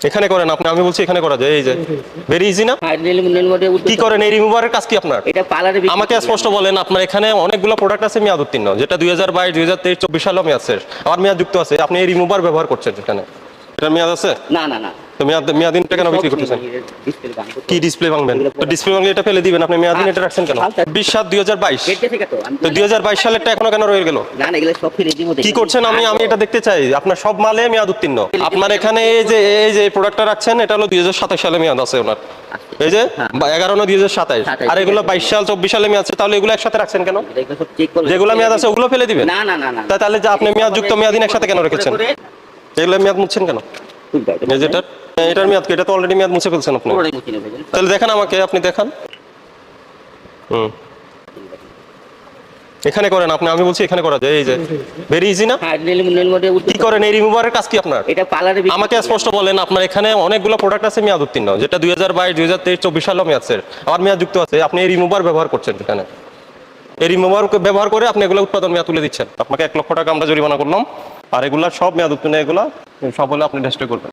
এখানে করেন আপনি আমি বলছি এখানে করা যায় এই যে। ভেরি ইজি না? কি করেন এই রিমুভারের কাজ কি আপনার? এটা পার্লারে আমাকে স্পষ্ট বলেন আপনার এখানে অনেকগুলো প্রোডাক্ট আছে মেয়াদ উত্তীর্ণ যেটা দুই হাজার বাইশ দুই হাজার তেইশ চব্বিশ সালেও মেয়াদ শেষ আমার মেয়াদ যুক্ত আছে আপনি এই রিমুভার ব্যবহার করছেন এখানে এটার মেয়াদ আছে? না না না। তো মেয়াদ মেয়াদিনটা কেন বিক্রি করতেছেন কি ডিসপ্লে ভাঙবেন? তো ডিসপ্লে ভাঙলে এটা ফেলে দিবেন। আপনি মেয়াদিন এটা রাখছেন কেন? সাত থেকে তো। আমি তো দুই হাজার বাইশ সালেরটা এখনও কেন রয়ে গেল? না না এগুলো সব ফেলে দিব কি করছেন? আমি আমি এটা দেখতে চাই। আপনার সব মালে মেয়াদ উত্তীর্ণ। আপনার এখানে এই যে এই যে প্রোডাক্টটা রাখছেন এটা হলো দুই হাজার সাতাশ সালে মেয়াদ আছে ওনার। এই যে বা- এগারো না দুই হাজার সাতাশ। সাতাশ। আর এগুলো বাইশ সাল চব্বিশ সালে মেয়াদ আছে। তাহলে এগুলো একসাথে রাখছেন কেন? এগুলো সব চেক করে যেগুলো মেয়াদ আছে ওগুলো ফেলে দিবেন? না না না না। তাহলে যে আপনি মেয়াদ যুক্ত মেয়াদিন একসাথে কেন রেখেছেন? এগুলো মেয়াদ মুছছেন কেন? যেটা এটার মেয়াদ? এটা তো অলরেডি মেয়াদ মুছে ফেলছেন আপনি। তাহলে দেখান আমাকে আপনি দেখান। হুম। এখানে করেন আপনি আমি বলছি এখানে করা যায়। এই যে ভেরি ইজি না? কি করেন? এই রিমুভারের কাজ কি আপনার? এটা পার্লারে আমাকে স্পষ্ট বলেন আপনার এখানে অনেকগুলো প্রোডাক্ট আছে মেয়াদ উত্তীর্ণ যেটা দুই হাজার বাইশ দুই হাজার তেইশ চব্বিশ সালেও মেয়াদ আবার মেয়াদ যুক্ত আছে আপনি এই রিমুভার ব্যবহার করছেন এখানে। এই রিমুভার ব্যবহার করে আপনি এগুলো উৎপাদন মেয়াদ তুলে দিচ্ছেন। আপনাকে এক লক্ষ টাকা আমরা জরিমানা করলাম, আর এগুলা সব মেয়াদ উত্তীর্ণ এগুলা সব হলে আপনি ডেস্ট্রয় করবেন।